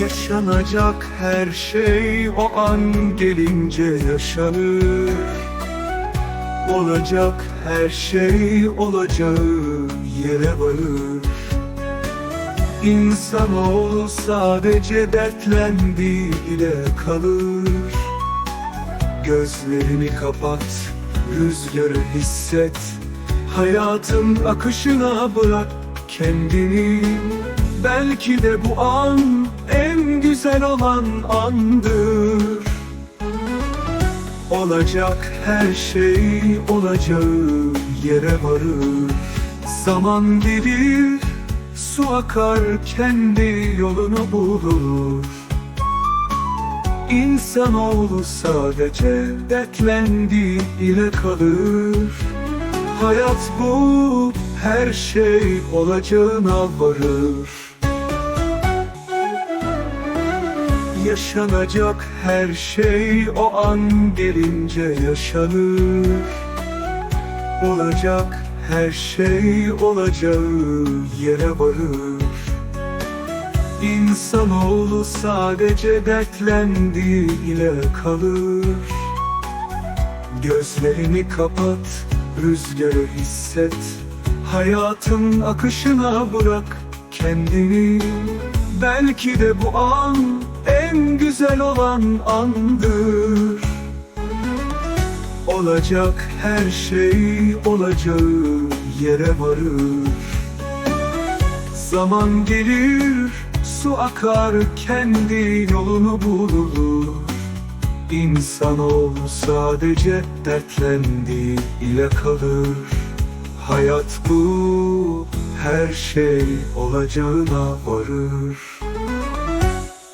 Yaşanacak her şey o an gelince yaşanır. Olacak her şey olacağı yere varır. İnsanoğlu sadece dertlendiğiyle kalır. Gözlerini kapat, rüzgarı hisset. Hayatın akışına bırak kendini. Belki de bu an güzel olan andır. Olacak her şey olacağı yere varır. Zaman gelir, su akar kendi yolunu bulur. İnsanoğlu sadece dertlendiği ile kalır. Hayat bu, her şey olacağına varır Yaşanacak her şey o an gelince yaşanır. Olacak her şey olacağı yere varır. İnsanoğlu sadece dertlendiğiyle kalır. Gözlerini kapat, rüzgarı hisset. Hayatın akışına bırak kendini. Belki de bu an en güzel olan andır. Olacak her şey olacağı yere varır. Zaman gelir, su akar kendi yolunu bulur. İnsanoğlu sadece dertlendiği ile kalır. Hayat bu, her şey olacağına varır